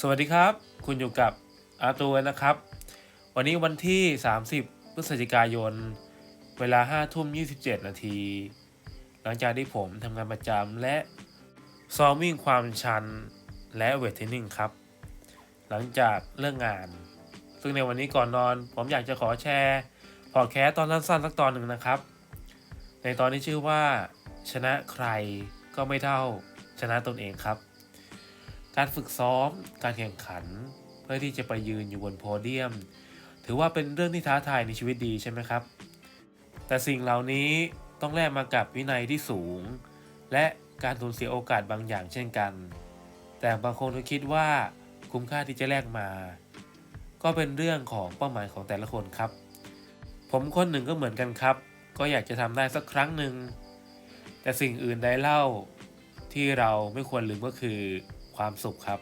สวัสดีครับ คุณอยู่กับอาร์ตูนนะครับ วันนี้วันที่ 30 พฤศจิกายน เวลา5ทุ่ม27 นาที หลังจากที่ผมทำงานประจำและซ้อมวิ่งความชันและเวทเทรนนิ่งครับ หลังจากเลิกงาน ซึ่งในวันนี้ก่อนนอน ผมอยากจะขอแชร์พอดแคสต์ตอนสั้นๆสักตอนหนึ่งนะครับ ในตอนที่ชื่อว่า ชนะใครก็ไม่เท่าชนะตนเองครับ การฝึกซ้อม การแข่งขัน เพื่อที่จะไปยืนอยู่บนโพเดียม ถือว่าเป็นเรื่องที่ท้าทายในชีวิตดีใช่ไหมครับ แต่สิ่งเหล่านี้ต้องแลกมากับวินัยที่สูง และการสูญเสียโอกาสบางอย่างเช่นกัน แต่บางคนก็คิดว่าคุ้มค่าที่จะแลกมา ก็เป็นเรื่องของเป้าหมายของแต่ละคนครับ ผมคนหนึ่งก็เหมือนกันครับ ก็อยากจะทำได้สักครั้งหนึ่งแต่สิ่งอื่นใดเล่าที่เราไม่ควรลืมก็คือ ความสุขครับ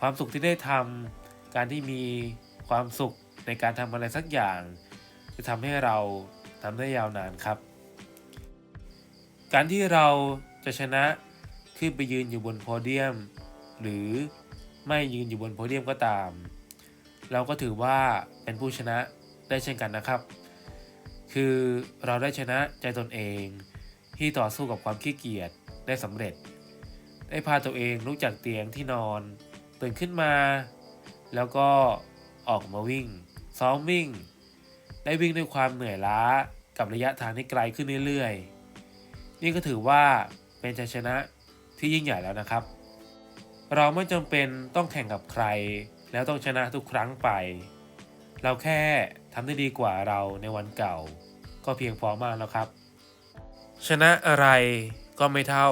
ความสุขที่ได้ทำการที่มีความสุขในการทำอะไรสักอย่าง จะทำให้เราทำได้ยาวนานครับ การที่เราจะชนะขึ้นไปยืนอยู่บนโพเดียม หรือไม่ยืนอยู่บนโพเดียมก็ตาม เราก็ถือว่าเป็นผู้ชนะได้เช่นกันนะครับ คือเราได้ชนะใจตนเองที่ต่อสู้กับความขี้เกียจได้สำเร็จ ได้พาตัวเองลุกจากเตียงที่นอนตื่นขึ้นมา แล้วก็ออกมาวิ่ง ซ้อมวิ่ง ได้วิ่งด้วยความเหนื่อยล้ากับระยะทางที่ไกลขึ้นเรื่อยๆ นี่ก็ถือว่าเป็นชัยชนะที่ยิ่งใหญ่แล้วนะครับ เราไม่จำเป็นต้องแข่งกับใคร แล้วต้องชนะทุกครั้งไป เราแค่ทำได้ดีกว่าเราในวันเก่า ก็เพียงพอมากแล้วครับ ชนะอะไรก็ไม่เท่า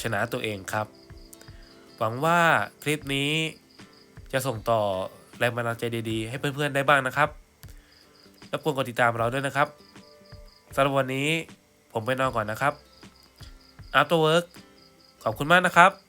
ชนะตัวเองครับ หวังว่าคลิปนี้จะส่งต่อแรงบันดาลใจดีๆ ให้เพื่อนๆได้บ้างนะครับรบกวนกดติดตามเราด้วยนะครับสำหรับวันนี้ผมไปนอนก่อนนะครับ After Work ขอบคุณมากนะครับ